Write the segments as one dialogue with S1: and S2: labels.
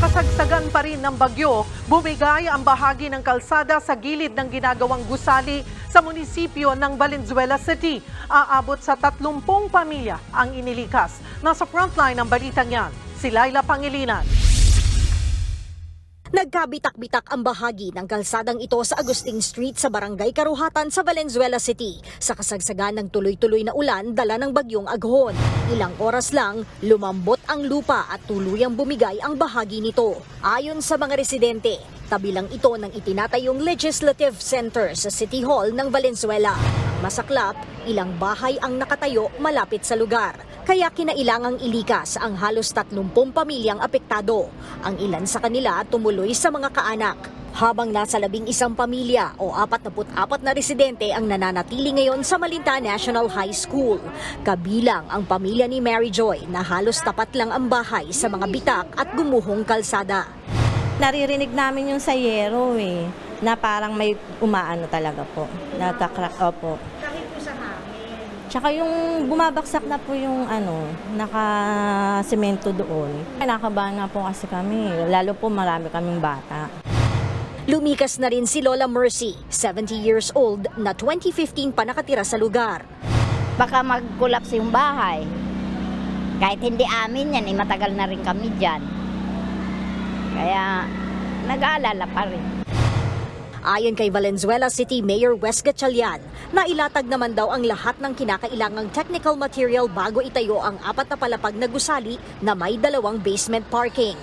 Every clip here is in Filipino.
S1: kasagsagan pa rin ng bagyo, bumigay ang bahagi ng kalsada sa gilid ng ginagawang gusali sa munisipyo ng Valenzuela City. Aabot sa 30 pamilya ang inilikas. Nasa frontline ng balitang yan, si Laila Pangilinan.
S2: Nagkabitak-bitak ang bahagi ng kalsadang ito sa Agustin Street sa Barangay Karuhatan sa Valenzuela City. Sa kasagsagan ng tuloy-tuloy na ulan dala ng bagyong aghon. Ilang oras lang, lumambot ang lupa at tuluyang bumigay ang bahagi nito. Ayon sa mga residente, tabi lang ito ng itinatayong Legislative Center sa City Hall ng Valenzuela. Masaklap, ilang bahay ang nakatayo malapit sa lugar kaya kinailangang ilikas ang halos 30 pamilyang apektado. Ang ilan sa kanila tumuloy sa mga kaanak. Habang nasa labing isang pamilya o 44 na residente ang nananatili ngayon sa Malinta National High School. Kabilang ang pamilya ni Mary Joy na halos tapat lang ang bahay sa mga bitak at gumuhong kalsada.
S3: Naririnig namin yung sayero eh, na parang may umaano talaga po. Nagkakrak, opo.
S2: Dahil po sa hangin.
S3: Tsaka yung bumabaksak na po yung ano, naka-semento doon. Nakabahan na po kasi kami, lalo po marami kaming bata.
S2: Lumikas na rin si Lola Mercy, 70 years old, na 2015 pa nakatira sa lugar.
S4: baka mag-collapse yung bahay. Kahit hindi amin yan, eh, matagal na rin kami dyan. Kaya nag-aalala pa rin.
S2: Ayon kay Valenzuela City Mayor Wes Gatchalian, nailatag naman daw ang lahat ng kinakailangang technical material bago itayo ang apat na palapag na gusali na may dalawang basement parking.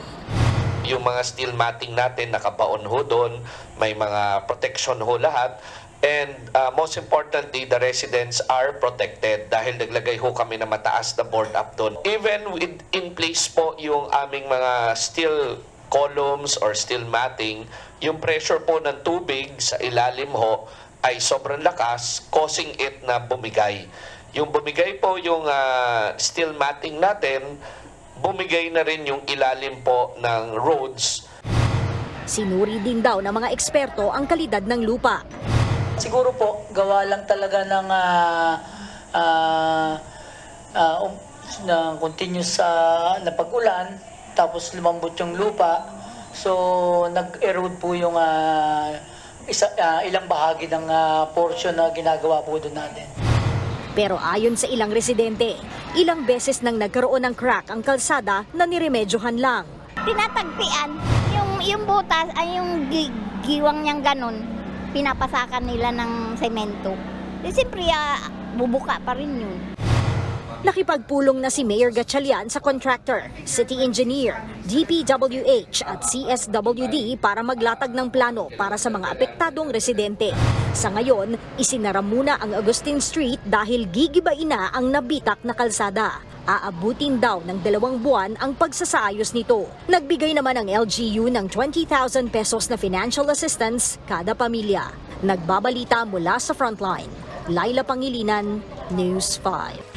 S5: Yung mga steel matting natin, nakabaon ho doon, may mga protection ho lahat. And uh, most importantly, the residents are protected dahil naglagay ho kami na mataas na board up doon. Even with in place po yung aming mga steel columns or steel matting, yung pressure po ng tubig sa ilalim ho ay sobrang lakas, causing it na bumigay. Yung bumigay po yung ah, steel matting natin, bumigay na rin yung ilalim po ng roads
S2: Sinuri din daw ng mga eksperto ang kalidad ng lupa.
S6: Siguro po, gawa lang talaga ng ah, ah, ah, um, ng continuous sa na pag-ulan, tapos lumambot yung lupa. So, nag-erode po yung ah, isa, ah, ilang bahagi ng ah, portion na ginagawa po doon natin.
S2: Pero ayon sa ilang residente, ilang beses nang nagkaroon ng crack ang kalsada na niremedyohan lang.
S4: Tinatagpian, yung, yung butas, ay yung gi- giwang niyang ganun, pinapasakan nila ng semento. Di siyempre, ah, bubuka pa rin yun.
S2: Nakipagpulong na si Mayor Gatchalian sa contractor, city engineer, DPWH at CSWD para maglatag ng plano para sa mga apektadong residente. Sa ngayon, isinara muna ang Agustin Street dahil gigibain na ang nabitak na kalsada. Aabutin daw ng dalawang buwan ang pagsasaayos nito. Nagbigay naman ang LGU ng 20,000 pesos na financial assistance kada pamilya. Nagbabalita mula sa frontline. Laila Pangilinan, News 5.